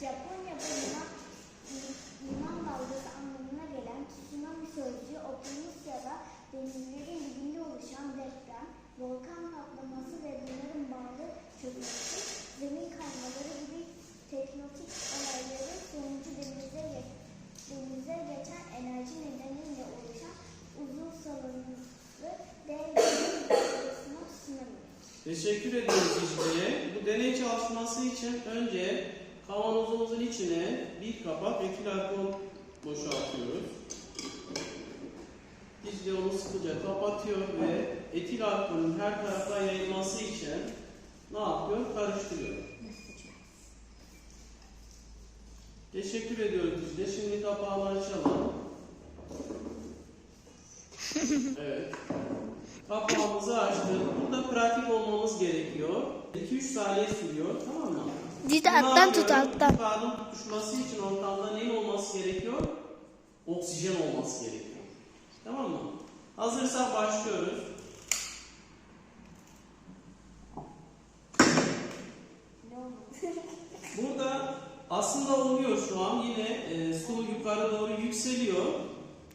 Japonya'da Yunan, Yunan dalgası anlamına gelen tsunami sözcüğü Okyanusya'da denizlerin dibinde oluşan deprem, volkan patlaması ve bunların bağlı çökmesi, zemin kaymaları gibi teknotik olayları sonucu denize, denize geçen enerji nedeniyle oluşan uzun salınımlı dev tsunami. Teşekkür ediyoruz Dicle'ye. Bu deney çalışması için önce kavanozumuzun içine bir kapak etil alkol boşaltıyoruz. Dicle onu sıkıca kapatıyor ve etil alkolün her tarafa yayılması için ne yapıyor? Karıştırıyor. Teşekkür ediyoruz Dicle. Şimdi kapağını açalım. Evet. Kapağımızı açtık. Burada pratik olmamız gerekiyor. 2-3 saniye sürüyor. Tamam mı? Bunu alttan tut alttan. Kağıdın tutuşması için ortamda ne olması gerekiyor? Oksijen olması gerekiyor. Tamam mı? Hazırsak başlıyoruz. Burada aslında oluyor şu an. Yine e, su yukarı doğru yükseliyor.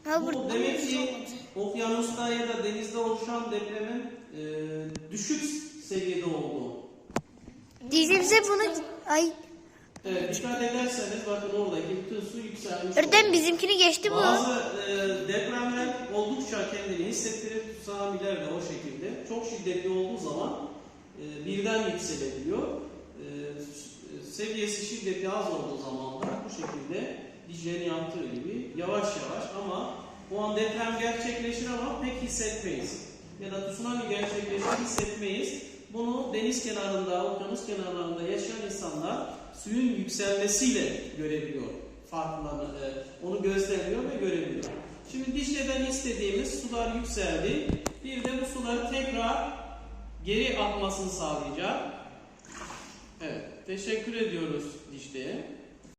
Ha, Bu demek ki okyanusta ya da denizde oluşan depremin e, düşük seviyede olduğu. Dizimize bunu ay Evet, dikkat ederseniz bakın oradaki bütün su yükselmiş. oldu. bizimkini geçti bu. Bazı e, depremler oldukça kendini hissettirir, tsunamiler de o şekilde. Çok şiddetli olduğu zaman e, birden yükselebiliyor. E, seviyesi şiddeti az olduğu zaman da bu şekilde Dicle'nin yaptığı gibi yavaş yavaş ama o an deprem gerçekleşir ama pek hissetmeyiz. Ya da tsunami gerçekleşir hissetmeyiz. Bunu deniz kenarında, okyanus kenarlarında yaşayan insanlar suyun yükselmesiyle görebiliyor. Farklarını, e, onu gözlemliyor ve görebiliyor. Şimdi Dicle'den istediğimiz sular yükseldi. Bir de bu suları tekrar geri akmasını sağlayacak. Evet, teşekkür ediyoruz Dicle'ye.